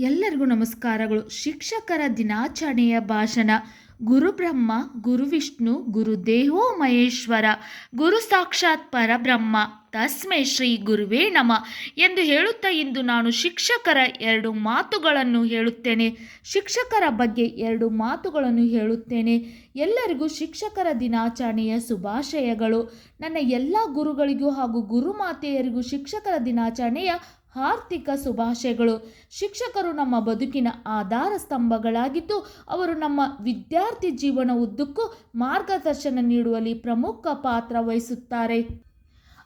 ಎಲ್ಲರಿಗೂ ನಮಸ್ಕಾರಗಳು. ಶಿಕ್ಷಕರ ದಿನಾಚರಣೆಯ ಭಾಷಣ. ಗುರುಬ್ರಹ್ಮ ಗುರುವಿಷ್ಣು ಗುರು ವಿಷ್ಣು, ಗುರು ದೇವೋ ಮಹೇಶ್ವರ, ಗುರು ಸಾಕ್ಷಾತ್ ಪರಬ್ರಹ್ಮ, ತಸ್ಮೈ ಶ್ರೀ ಗುರುವೇ ನಮ ಎಂದು ಹೇಳುತ್ತಾ ಇಂದು ನಾನು ಶಿಕ್ಷಕರ ಎರಡು ಮಾತುಗಳನ್ನು ಹೇಳುತ್ತೇನೆ. ಶಿಕ್ಷಕರ ಬಗ್ಗೆ ಎರಡು ಮಾತುಗಳನ್ನು ಹೇಳುತ್ತೇನೆ. ಎಲ್ಲರಿಗೂ ಶಿಕ್ಷಕರ ದಿನಾಚರಣೆಯ ಶುಭಾಶಯಗಳು. ನನ್ನ ಎಲ್ಲ ಗುರುಗಳಿಗೂ ಹಾಗೂ ಗುರುಮಾತೆಯರಿಗೂ ಶಿಕ್ಷಕರ ದಿನಾಚರಣೆಯ ಆರ್ಥಿಕ ಶುಭಾಶಯಗಳು. ಶಿಕ್ಷಕರು ನಮ್ಮ ಬದುಕಿನ ಆಧಾರ ಸ್ತಂಭಗಳಾಗಿದ್ದು, ಅವರು ನಮ್ಮ ವಿದ್ಯಾರ್ಥಿ ಜೀವನ ಉದ್ದಕ್ಕೂ ಮಾರ್ಗದರ್ಶನ ನೀಡುವಲ್ಲಿ ಪ್ರಮುಖ ಪಾತ್ರ ವಹಿಸುತ್ತಾರೆ.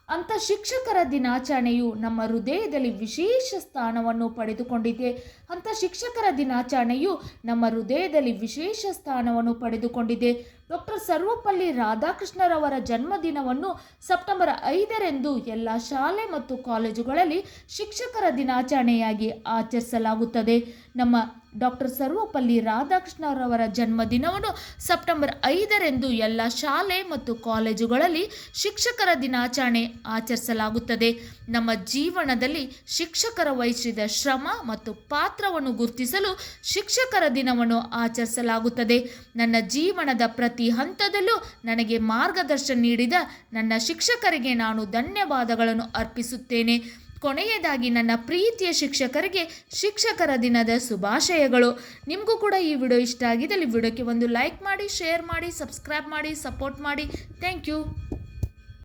ಅಂಥ ಶಿಕ್ಷಕರ ದಿನಾಚರಣೆಯು ನಮ್ಮ ಹೃದಯದಲ್ಲಿ ವಿಶೇಷ ಸ್ಥಾನವನ್ನು ಪಡೆದುಕೊಂಡಿದೆ. ಅಂಥ ಶಿಕ್ಷಕರ ದಿನಾಚರಣೆಯು ನಮ್ಮ ಹೃದಯದಲ್ಲಿ ವಿಶೇಷ ಸ್ಥಾನವನ್ನು ಪಡೆದುಕೊಂಡಿದೆ. ಡಾಕ್ಟರ್ ಸರ್ವಪಲ್ಲಿ ರಾಧಾಕೃಷ್ಣರವರ ಜನ್ಮದಿನವನ್ನು ಸೆಪ್ಟೆಂಬರ್ ಐದರಂದು ಎಲ್ಲ ಶಾಲೆ ಮತ್ತು ಕಾಲೇಜುಗಳಲ್ಲಿ ಶಿಕ್ಷಕರ ದಿನಾಚರಣೆಯಾಗಿ ಆಚರಿಸಲಾಗುತ್ತದೆ. ನಮ್ಮ ಡಾಕ್ಟರ್ ಸರ್ವಪಲ್ಲಿ ರಾಧಾಕೃಷ್ಣರವರ ಜನ್ಮದಿನವನ್ನು ಸೆಪ್ಟೆಂಬರ್ ಐದರಂದು ಎಲ್ಲ ಶಾಲೆ ಮತ್ತು ಕಾಲೇಜುಗಳಲ್ಲಿ ಶಿಕ್ಷಕರ ದಿನಾಚರಣೆ ಆಚರಿಸಲಾಗುತ್ತದೆ. ನಮ್ಮ ಜೀವನದಲ್ಲಿ ಶಿಕ್ಷಕರ ವಹಿಸಿದ ಶ್ರಮ ಮತ್ತು ಪಾತ್ರವನ್ನು ಗುರುತಿಸಲು ಶಿಕ್ಷಕರ ದಿನವನ್ನು ಆಚರಿಸಲಾಗುತ್ತದೆ. ನನ್ನ ಜೀವನದ ಪ್ರತಿ ಹಂತದಲ್ಲೂ ನನಗೆ ಮಾರ್ಗದರ್ಶನ ನೀಡಿದ ನನ್ನ ಶಿಕ್ಷಕರಿಗೆ ನಾನು ಧನ್ಯವಾದಗಳನ್ನು ಅರ್ಪಿಸುತ್ತೇನೆ. ಕೊನೆಯದಾಗಿ ನನ್ನ ಪ್ರೀತಿಯ ಶಿಕ್ಷಕರಿಗೆ ಶಿಕ್ಷಕರ ದಿನದ ಶುಭಾಶಯಗಳು. ನಿಮಗೂ ಕೂಡ ಈ ವಿಡಿಯೋ ಇಷ್ಟ ಆಗಿದ್ದಲ್ಲಿ ವಿಡಿಯೋಕ್ಕೆ ಒಂದು ಲೈಕ್ ಮಾಡಿ, ಶೇರ್ ಮಾಡಿ, ಸಬ್ಸ್ಕ್ರೈಬ್ ಮಾಡಿ, ಸಪೋರ್ಟ್ ಮಾಡಿ. Thank you.